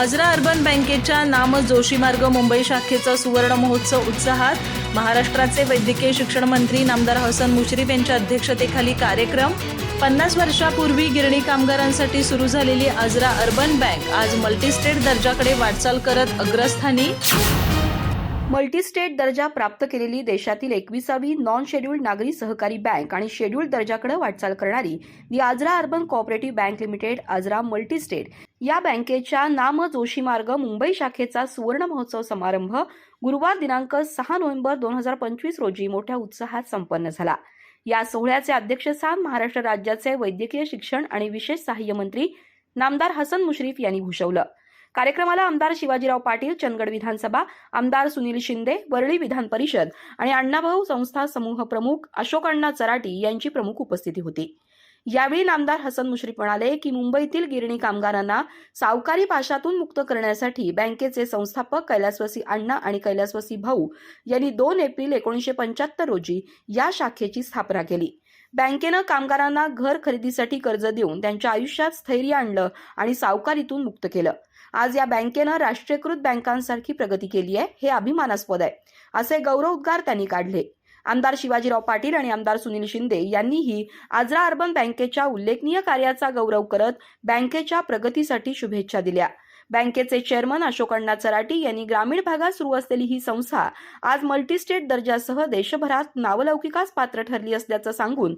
Ajara urban बँकेच्या नाम जोशीमार्ग मुंबई शाखेचा सुवर्ण महोत्सव उत्साहात महाराष्ट्राचे वैद्यकीय शिक्षण मंत्री नामदार हसन मुश्रीफ यांच्या अध्यक्षतेखाली कार्यक्रम. पन्नास वर्षापूर्वी गिरणी कामगारांसाठी सुरू झालेली आजरा अर्बन बँक आज मल्टीस्टेट दर्जाकडे वाटचाल करत अग्रस्थानी. मल्टीस्टेट दर्जा प्राप्त केलेली देशातील एकविसावी नॉन शेड्यूल्ड नागरी सहकारी बँक आणि शेड्यूल्ड दर्जाकडे वाटचाल करणारी the Ajara urban cooperative bank limited Ajara multistate. या बँकेच्या नाम जोशी मार्ग मुंबई शाखेचा सुवर्ण महोत्सव समारंभ गुरुवार दिनांक सहा नोव्हेंबर दोन हजार पंचवीस रोजी मोठ्या उत्साहात संपन्न झाला. या सोहळ्याचे अध्यक्षस्थान महाराष्ट्र राज्याचे वैद्यकीय शिक्षण आणि विशेष सहाय्य मंत्री नामदार हसन मुश्रीफ यांनी भूषवलं. कार्यक्रमाला आमदार शिवाजीराव पाटील चंदगड विधानसभा आमदार सुनील शिंदे वरळी विधान परिषद आणि अण्णाभाऊ संस्था समूह प्रमुख अशोक अण्णा चराटी यांची प्रमुख उपस्थिती होती. यावेळी नामदार हसन मुश्रीफ म्हणाले की मुंबईतील गिरणी कामगारांना सावकारी पाशातून मुक्त करण्यासाठी बँकेचे संस्थापक कैलासवासी अण्णा आणि कैलासवासी भाऊ यांनी दोन एप्रिल एकोणीसशे पंच्याहत्तर रोजी या शाखेची स्थापना केली. बँकेनं कामगारांना घर खरेदीसाठी कर्ज देऊन त्यांच्या आयुष्यात स्थैर्य आणलं आणि सावकारीतून मुक्त केलं. आज या बँकेनं राष्ट्रीयकृत बँकांसारखी प्रगती केली आहे हे अभिमानास्पद आहे असे गौरवोद्गार त्यांनी काढले. आमदार शिवाजीराव पाटील आणि आमदार सुनील शिंदे यांनीही आजरा अर्बन बँकेच्या उल्लेखनीय कार्याचा गौरव करत बँकेच्या प्रगतीसाठी शुभेच्छा दिल्या. बँकेचे चेअरमन अशोक अण्णा चराटी यांनी ग्रामीण भागात सुरू असलेली ही संस्था आज मल्टीस्टेट दर्जासह देशभरात नावलौकिकास पात्र ठरली असल्याचं सांगून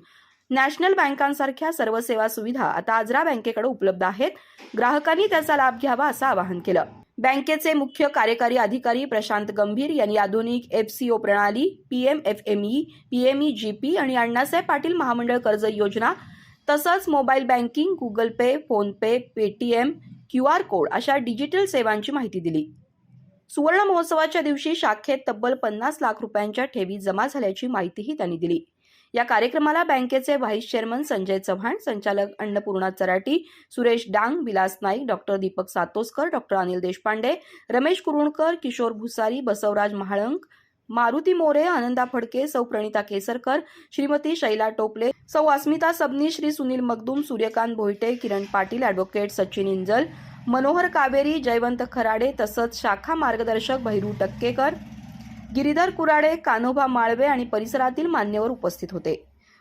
नॅशनल बँकांसारख्या सर्व सेवा सुविधा आता आजरा बँकेकडे उपलब्ध आहेत. ग्राहकांनी त्याचा लाभ घ्यावा असं आवाहन केलं. बँकेचे मुख्य कार्यकारी अधिकारी प्रशांत गंभीर यांनी आधुनिक एफसीओ प्रणाली पीएमएफएमई पीएमई जीपी आणि अण्णासाहेब पाटील महामंडळ कर्ज योजना तसंच mobile banking Google Pay PhonePe Paytm Q R code अशा डिजिटल सेवांची माहिती दिली. सुवर्ण महोत्सवाच्या दिवशी शाखेत तब्बल पन्नास लाख रुपयांच्या ठेवी जमा झाल्याची माहितीही त्यांनी दिली. या कार्यक्रमाला बँकेचे व्हाईस चेअरमन संजय चव्हाण संचालक अन्नपूर्णा चराटी सुरेश डांग विलास नाईक डॉक्टर दीपक सातोसकर डॉक्टर अनिल देशपांडे रमेश कुरुणकर किशोर भुसारी बसवराज महाळंक मारुती मोरे आनंदा फडके सौ प्रणिता केसरकर श्रीमती शैला टोपले सौ अस्मिता सबनी श्री सुनील मगदूम सूर्यकांत भोईटे किरण पाटील ॲडव्होकेट सचिन इंजल मनोहर कावेरी जयवंत खराडे तसंच शाखा मार्गदर्शक भैरू टक्केकर गिरीधर कुराडे कान्होबा माळवे आणि परिसरातील मान्यवर उपस्थित होते.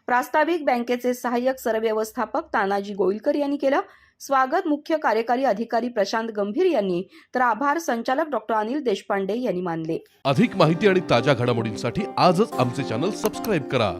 प्रास्ताविक बँकेचे सहाय्यक सरव्यवस्थापक तानाजी गोईलकर यांनी केलं. स्वागत मुख्य कार्यकारी अधिकारी प्रशांत गंभीर यांनी तर आभार संचालक डॉक्टर अनिल देशपांडे यांनी मानले. अधिक माहिती आणि ताज्या घडामोडींसाठी आजच आमचे चॅनल सबस्क्राईब करा.